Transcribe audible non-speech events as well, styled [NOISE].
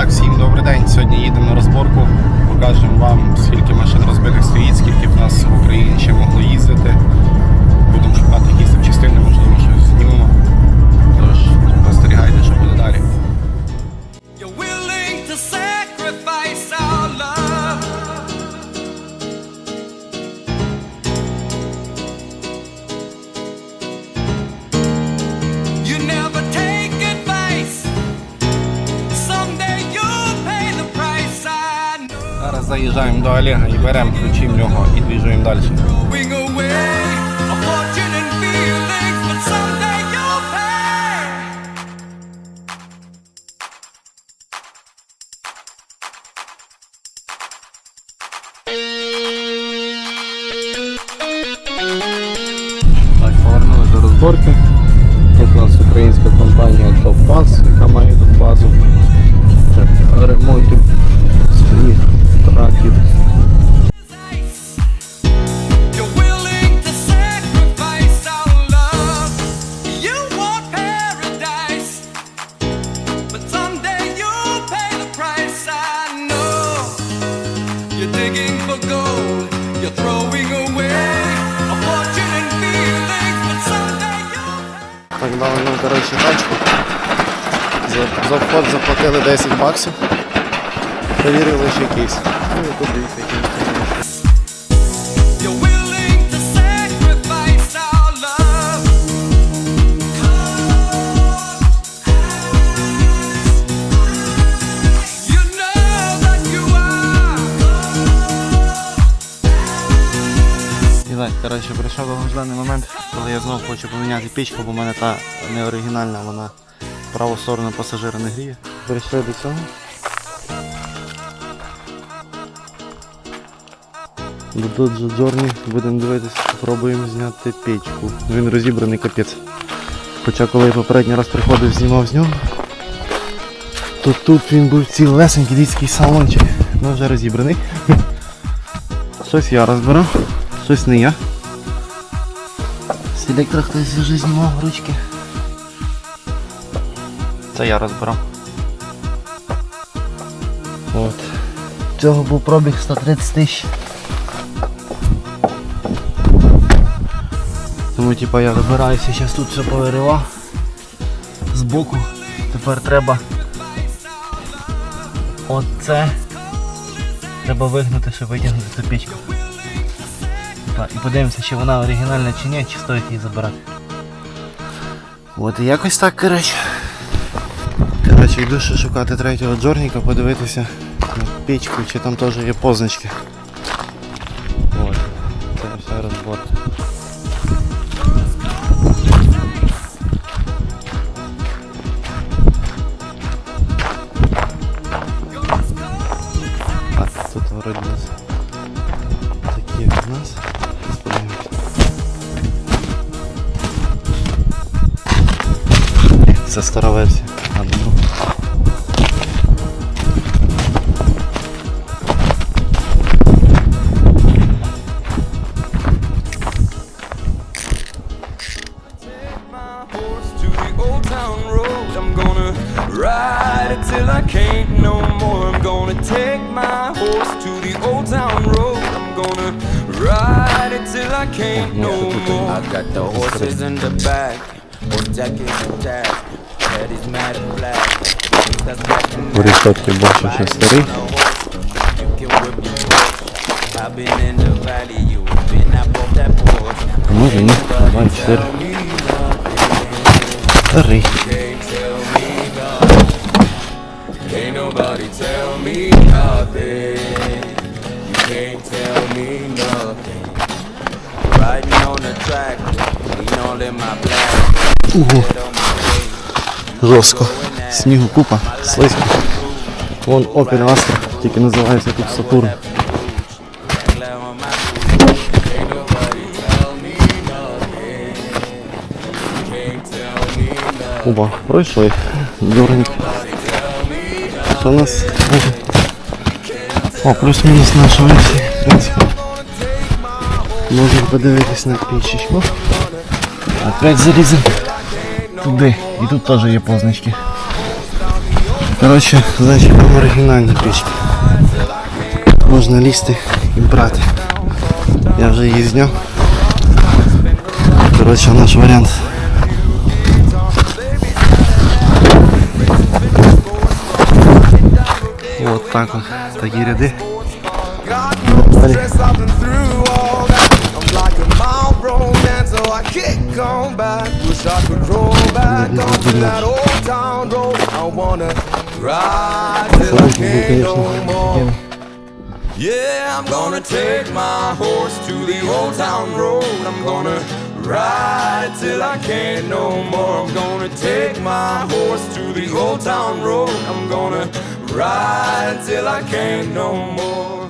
так, всім добрий день. Сьогодні їдемо на розборку. Покажемо вам, скільки машин розбитих стоїть, скільки в нас в Україні ще Зараз заїжджаємо до Олега і беремо ключі в нього і двіжуємо далі. Так, повернули до розборки. Тут у нас українська компанія Топаз, яка має тут базу ремонтів Так дали нам коротше тачку. За, за вход заплатили 10 баксів. Перевірили ще якийсь. Ну і тут дивіться, який так, коротше, прийшов довгожданий момент, коли я знову хочу поміняти пічку, бо в мене та не оригінальна, вона праву сторону пасажира не гріє. Прийшли до цього. Же Джорні, будемо дивитися, спробуємо зняти печку. Він розібраний капець. Хоча коли я попередній раз приходив, знімав з нього, то тут він був цілесенький дітський салончик. Ну вже розібраний. [LAUGHS] Щось я розбирав, щось не я. Селектор хтось вже знімав ручки. Це я розбирав. От. Цього був пробіг 130 тисяч. Тому типа я розбираюся, зараз тут все повиривав. Збоку. Тепер треба оце треба вигнути, щоб витягнути ту пічку. Типа, І подивимося, чи вона оригінальна чи ні, чи стоїть її забирати. От і якось так, коротше. Коротше, йду ще шукати третього джорніка, подивитися на пічку, чи там теж є позначки. От. Це вся розборка. Так, тут вроді нас Kręcę starą wersję. I got the horses in the back, or jackets and jazz. Head is mad and black. That's black and У Рістотки більше ще старий. You can whip your Porsche. I've been in the valley, you been I bought that Porsche. А може ні, давай 4. Старий. Can't nobody tell me nothing. You can't tell me nothing. Riding on the track, lean all in my black. Ого, Жорстко. Снігу купа, слизько. Вон Opel Astra, тільки називається тут Сатурн. Оба, пройшли. Дорник. Що у нас? О, плюс-мінус наша версія. В принципі. Можемо подивитись на пічечку. Опять залізем туди. І тут теж є позначки. Коротше, значить оригінальні пічки. Можна лізти і брати. Я вже її зняв. Коротше, наш варіант. Вот так от. Такі ряди. Далі. Something through all that. I'm like a so I kick on back. Wish I could roll back onto that old town road. I wanna ride till I can't no more. Yeah, I'm gonna take my horse to the old town road. I'm gonna ride till I can't no more. I'm gonna take my horse to the old town road. I'm gonna ride till I can't no more.